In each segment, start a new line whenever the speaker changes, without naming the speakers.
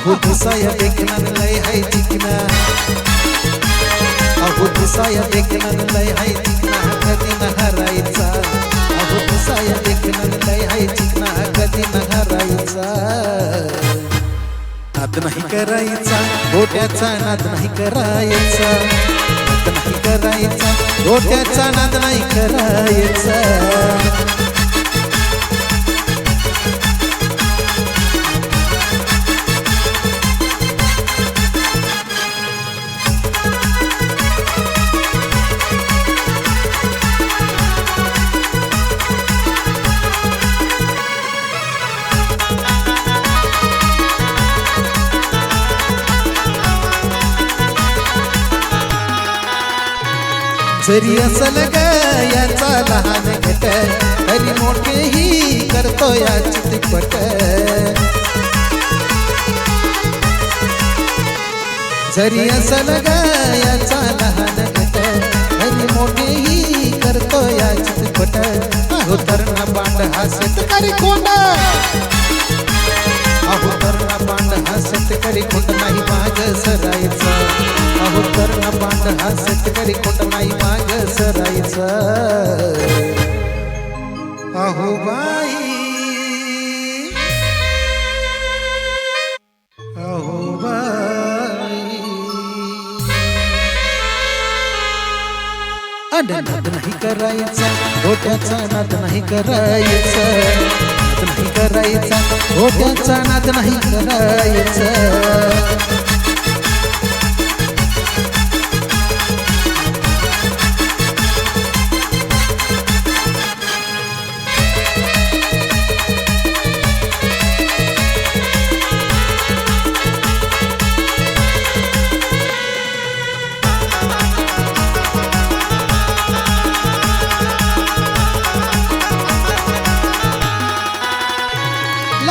अहो दिसाया देखना लय हाय चिकना अहो दिसाया देखना लय हाय चिकना कधी न हरायचा. अहो दिसाया देखना लय हाय चिकना कधी न हरायचा. नाद नाही करायचा गोट्याचा नाद नाही करायचा. नाद नाही करायचा गोट्याचा नाद नाही करायचा. जरी असल ग याचा लहान घट तरी मोठेही करतो या चित्रपट जरी असल ग याचा लहान घट तरी मोठेही करतो या चित्रपट अहो तरणा बांड हा शेतकरी कोंडा अहो तरणा बांड हा शेतकरी खोट नाही माझ सरायचा. अहो तरणा बांड हा शेतकरी खोट नाही माग सरायचा नाद नाही करायचा डोक्याचा नाद नाही करायचा. नाही करायचा डोक्याचा नाद नाही करायचा.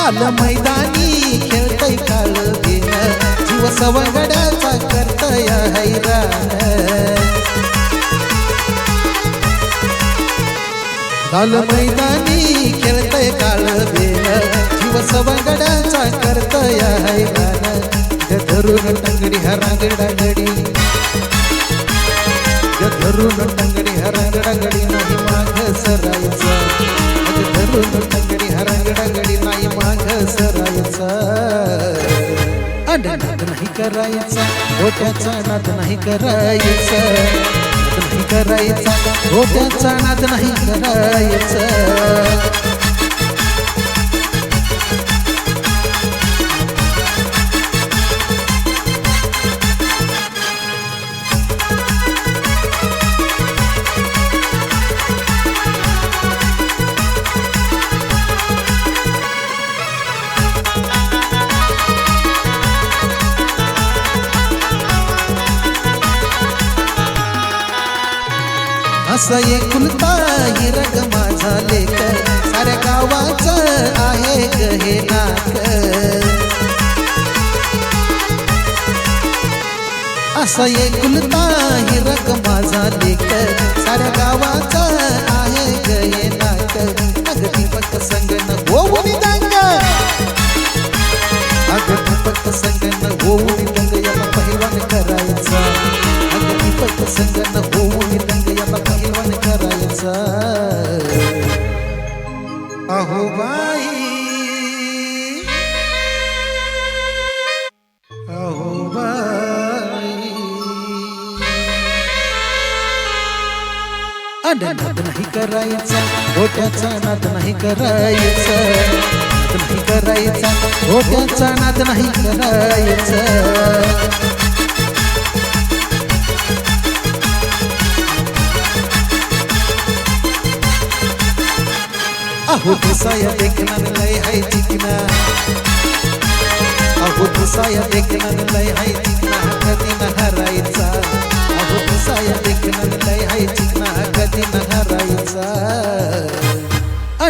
लाल मैदानी खेळतय काळ दिन. जीव सवंगड्याचा करतय हैराण. लाल मैदानी खेळतय काळ बेन जीव सवंगड्याचा करतय हैराण. धरून टंगडी हरांगडागडी धरून टंगडी हरांगडागडी नाही माग सरायचा. धरून टंगडी हरांगडागडी नाही माग सरायचा नाद नाही करायचा डोक्याचा नाद नाही करायचा. नाद नाही करायचा. डोक्याचा नाद नाही करायचा. असं एकुलता हिरग माझा लेख साऱ्या गावाचा आहे ग हे नाक असं एकुलता हिरग माझा लेख साऱ्या गावाचा नाद नाही करायचा डोक्याचा नाद नाही करायचा. नाही करायचा डोक्याचा नाद नाही करायचा. अहो दिसाया देखणार लय हाय चिकना अहो दिसाया देखणार लय हाय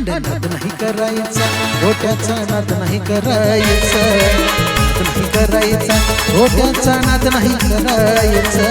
नाद नाही करायचा गोट्याचा नाद नाही करायचा. नाही करायचा गोट्याचा नाद नाही करायचा.